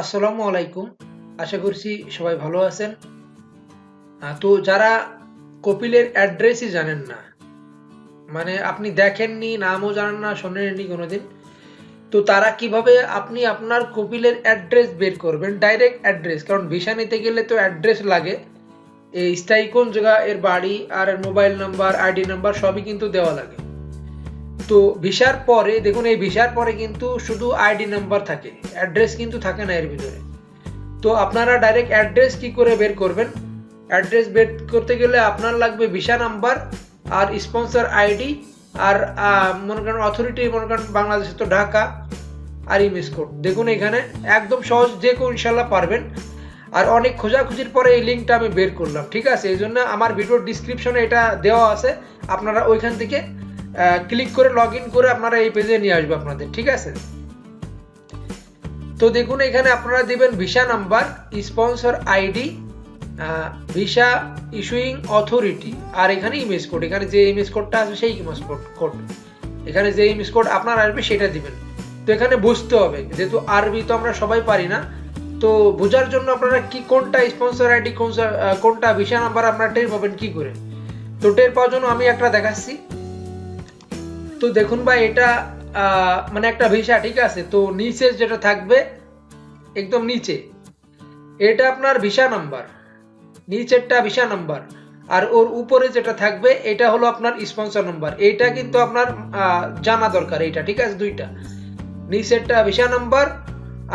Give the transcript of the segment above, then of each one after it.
আসসালামু আলাইকুম। আশা করছি সবাই ভালো আছেন। তো যারা কপিলের অ্যাড্রেসই জানেন না মানে আপনি দেখেননি, নামও জানেন না, শোনেননি কোনোদিন, তো তারা কীভাবে আপনি আপনার কপিলের অ্যাড্রেস বের করবেন, ডাইরেক্ট অ্যাড্রেস? কারণ ভিসা নিতে গেলে তো অ্যাড্রেস লাগে। এই স্থায়ী কোন জায়গা, এর বাড়ি আর মোবাইল নাম্বার, আইডি নাম্বার সবই কিন্তু দেওয়া লাগে। তো ভিসার পরে, দেখুন, এই ভিসার পরে কিন্তু শুধু আইডি নাম্বার থাকে অ্যাড্রেস কিন্তু থাকে না এর ভিতরে। তো আপনারা ডাইরেক্ট অ্যাড্রেস কি করে বের করবেন? অ্যাড্রেস বের করতে গেলে আপনার লাগবে ভিসা নাম্বার আর স্পন্সর আইডি আর মনে করেন অথরিটি, মনে করেন বাংলাদেশে তো ঢাকা আর ইমেজ কোড। দেখুন, এখানে একদম সহজ যে কেউ ইনশাল্লাহ পারবেন। আর অনেক খোঁজাখুঁজির পরে এই লিঙ্কটা আমি বের করলাম, ঠিক আছে? এই জন্য আমার ভিডিওর ডিসক্রিপশনে এটা দেওয়া আছে, আপনারা ওইখান থেকে ক্লিক করে লগ করে আপনারা এই পেজে নিয়ে আসবে আপনাদের, ঠিক আছে? তো দেখুন, এখানে আপনারা দিবেন visa number sponsor ID visa issuing authority আর এখানে ইমেজ কোড এখানে যে ইমেজ কোডটা আছে সেই ইমেজ কোড এখানে যে ইমেজ কোড আপনার আসবে সেটা দিবেন। তো এখানে বুঝতে হবে, যেহেতু আরবি তো আমরা সবাই পারি না, তো বোঝার জন্য আপনারা কি কোনটা স্পন্সর আইডি কোনটা ভিসা নাম্বার আপনারা টের পাবেন কি করে? তো টের পাওয়ার জন্য আমি একটা দেখাচ্ছি। তো দেখুন ভাই, এটা মানে একটা ভিসা, ঠিক আছে? তো নিচে যেটা থাকবে, একদম নিচে, এটা আপনার ভিসা নাম্বার, নিচেরটা ভিসা নাম্বার, আর ওর উপরে যেটা থাকবে, এটা হলো আপনার স্পন্সর নাম্বার, এইটা কিন্তু আপনার জানা দরকার, এইটা, ঠিক আছে? দুইটা, নিচেরটা ভিসা নাম্বার,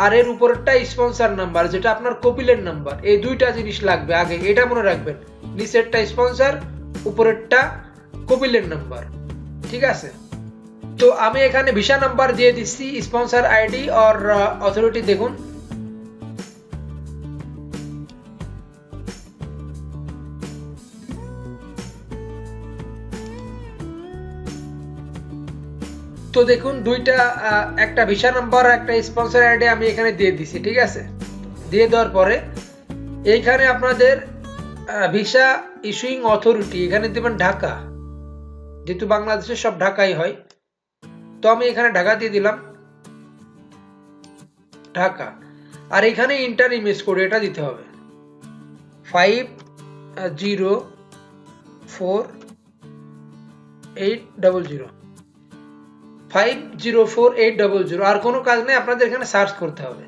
আর এর উপরেরটা স্পন্সর নাম্বার, যেটা আপনার কপিলের নাম্বার, এই দুইটা জিনিস লাগবে আগে, এটা মনে রাখবেন, নিচেরটা স্পন্সর উপরেরটা কপিলের নাম্বার, ঠিক আছে? তো আমি এখানে ভিসা নাম্বার দিয়ে দিচ্ছি, স্পন্সর আইডি আর অথরিটি দেখুন। তো দেখুন, দুইটা একটা ভিসা নাম্বার একটা স্পন্সর আইডি আমি এখানে দিয়ে দিছি ঠিক আছে? দিয়ে দেওয়ার পরে এইখানে আপনাদের ভিসা ইস্যুইং অথরিটি এখানে দেবেন ঢাকা। যেহেতু বাংলাদেশে সব ঢাকাই হয়। তো আমি এখানে ঢাকা দিয়ে দিলাম। ঢাকা। আর এখানে ইন্টার ইমেজ কোড এটা দিতে হবে। Five zero four eight double zero five zero four eight double zero আর কোনো কাজ নেই, আপনাদের এখানে সার্চ করতে হবে।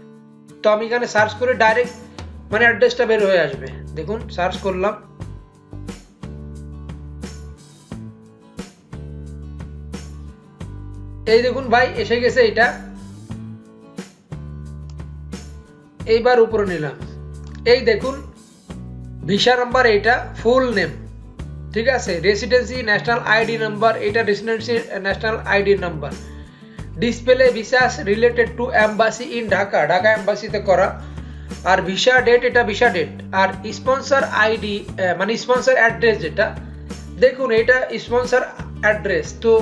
তো আমি এখানে সার্চ করে ডাইরেক্ট মানে অ্যাড্রেসটা বের হয়ে আসবে। দেখুন সার্চ করলাম। এই দেখুন ভাই, এসে গেছে এটা। এইবার উপরে নিলাম। এই দেখুন, ভিসা নাম্বার এইটা, ফুল নেম। ঠিক আছে রেসিডেন্সি ন্যাশনাল আইডি নাম্বার এটা residency national ID number display visas related to embassy in Dhaka Dhaka এম্বাসিতে করা। আর ভিসা ডেট এটা ভিসা ডেট আর স্পন্সর আইডি মানে স্পন্সর অ্যাড্রেস যেটা। দেখুন, এটা স্পন্সর অ্যাড্রেস তো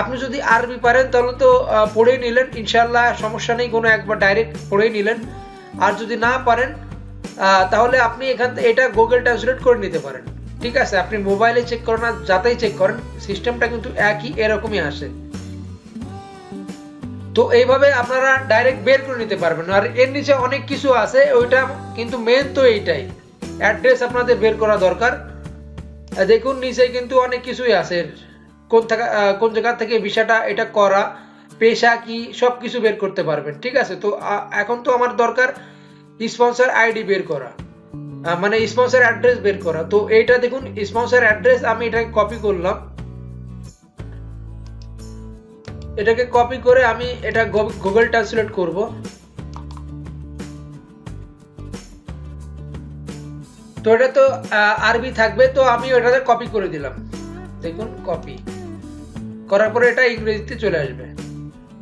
আপনি যদি আরবি পারেন, তাহলে তো পড়েই নিলেন। ইনশাল্লাহ সমস্যা নেই, কোনো একবার ডাইরেক্ট পড়েই নিলেন। আর যদি না পারেন তাহলে আপনি এখান থেকে এটা গুগল ট্রান্সলেট করে নিতে পারেন। ঠিক আছে? আপনি মোবাইলে চেক করেন, আর যাতেই চেক করেন সিস্টেমটা কিন্তু একই, এরকমই আসে। তো এইভাবে আপনারা ডাইরেক্ট বের করে নিতে পারবেন। আর এর নিচে অনেক কিছু আছে, ওইটা কিন্তু মেন তো এইটাই। অ্যাড্রেস আপনাদের বের করা দরকার। দেখুন, নিচে কিন্তু অনেক কিছুই আছে। কোন থাকা কোন জায়গা থেকে ভিসাটা, এটা করা, পেশা কি সব কিছু বের করতে পারবেন, ঠিক আছে? তো এখন তো আমার দরকার স্পন্সর আইডি বের করা মানে স্পন্সর অ্যাড্রেস বের করা। তো, এইটা দেখুন স্পন্সর অ্যাড্রেস আমি এটাকে কপি করলাম। এটাকে কপি করে আমি এটা গুগল ট্রান্সলেট করব। তো, এটা তো আরবি থাকবে, তো আমি ওটাতে কপি করে দিলাম। দেখুন কপি করার পরে এটা ইংরেজিতে চলে আসবে।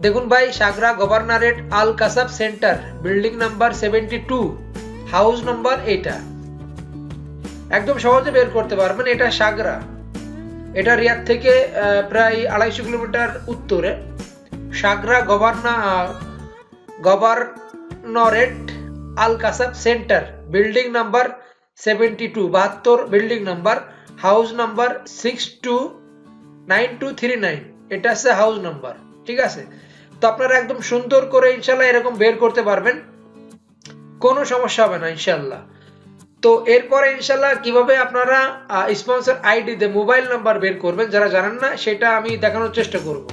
দেখুন ভাই, Sagra governorate Al Qasab centre, building number seventy two, house number এটা একদম সহজে বের করতে পারবেন, এটা সাগরা। এটা রিয়াদ থেকে প্রায় আড়াইশো কিলোমিটার উত্তরে। Sagra গভর্না, governorate Al Qasab centre, building number seventy two, বাহাত্তর, building number house number six two nine two three nine এটা হচ্ছে হাউস নাম্বার, ঠিক আছে? তো আপনারা একদম সুন্দর করে ইনশাল্লাহ এরকম বের করতে পারবেন। কোনো সমস্যা হবে না, ইনশাল্লাহ। তো এরপরে ইনশাল্লাহ কীভাবে আপনারা স্পন্সর দিয়ে মোবাইল নাম্বার বের করবেন, যারা জানেন না, সেটা আমি দেখানোর চেষ্টা করব।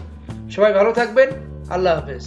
সবাই ভালো থাকবেন, আল্লাহ হাফেজ।